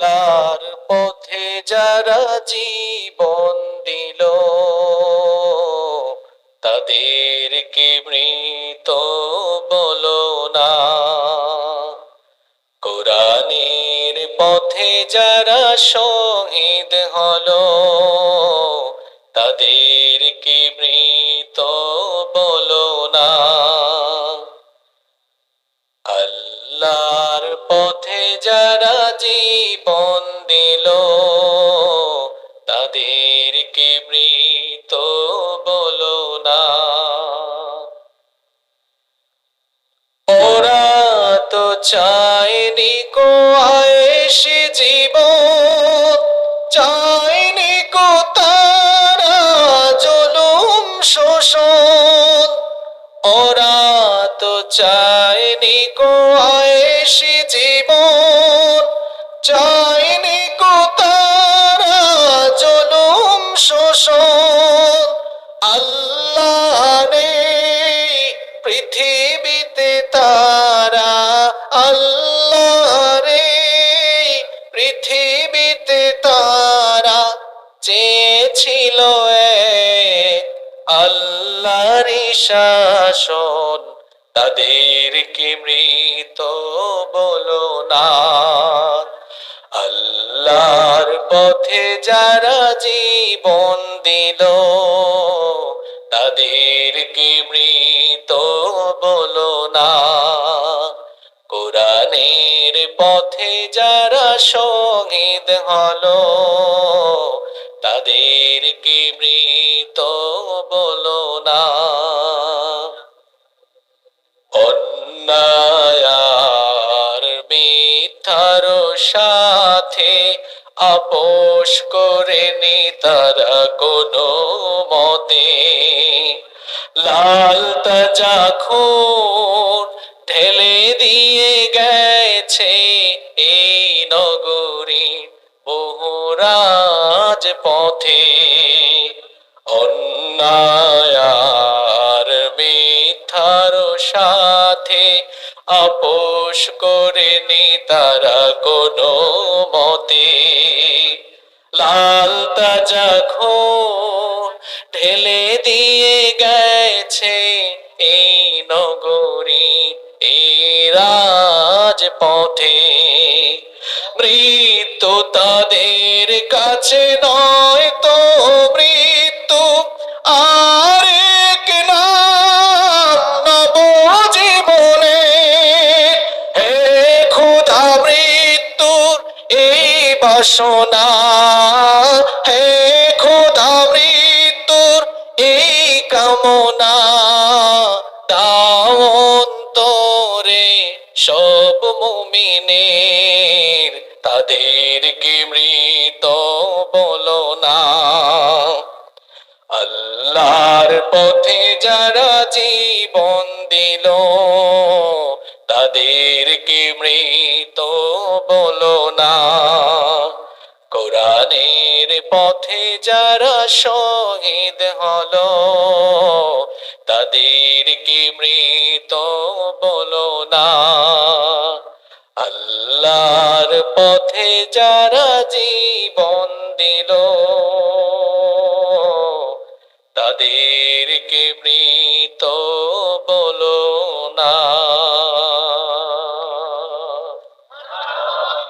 আল্লাহর পথে যারা জীবন দিল, তাদেরকে মৃত বলো না। কোরআনের পথে যারা শহীদ হলো, তাদেরকে মৃত যারা জীবন দিল, তাদেরকে মৃত বলো না। ওরা তো চায়নি কো আয়েসি জীবন, চায়নি কো তারা জুলুম শোষণ। ওরা তো চায়নি কো আয়েসি জীবন চায়নি কো তারা জুলুম শোষণ। আল্লাহ নেই পৃথিবীতে তারা আল্লাহ রে পৃথিবীতে তারা চেয়েছিল আল্লাহর শাসন। তাদেরকে মৃত বলো না। আল্লাহর পথে যারা জীবন দিল, তাদেরকে মৃত বলো না। কোরআনের পথে যারা শহীদ হলো, তাদেরকে মৃত বলো না। মিথ্যার সাথে আপোষ করে নি তারা কোনো মতে। লাল তাজা খুন ঢেলে দিয়ে গেছে এই নগরী বহুরাজ পথে অন্যায়ার মিথ্যার সাথে আপোষ করে নি তারা কোনো মতে। লাল তাজা খুন ঢেলে দিয়ে গেছে এই নগরী, এই রাজপথে। মৃত্যু তাদের কাছে নয় তো মৃত্যু এই বাসনা, হে ক্ষুধা মৃত্যুর এই কামনা দাওন্তরে সব মুমিনের, তাদেরকে মৃত বলো না। আল্লাহর পথে যারা জীবন দিল তাদেরকে মৃত বলো না? কোরআনের পথে যারা শহীদ হলো তাদেরকে মৃত বলো না? আল্লাহর পথে যারা জীবন দিল তাদেরকে মৃত বলো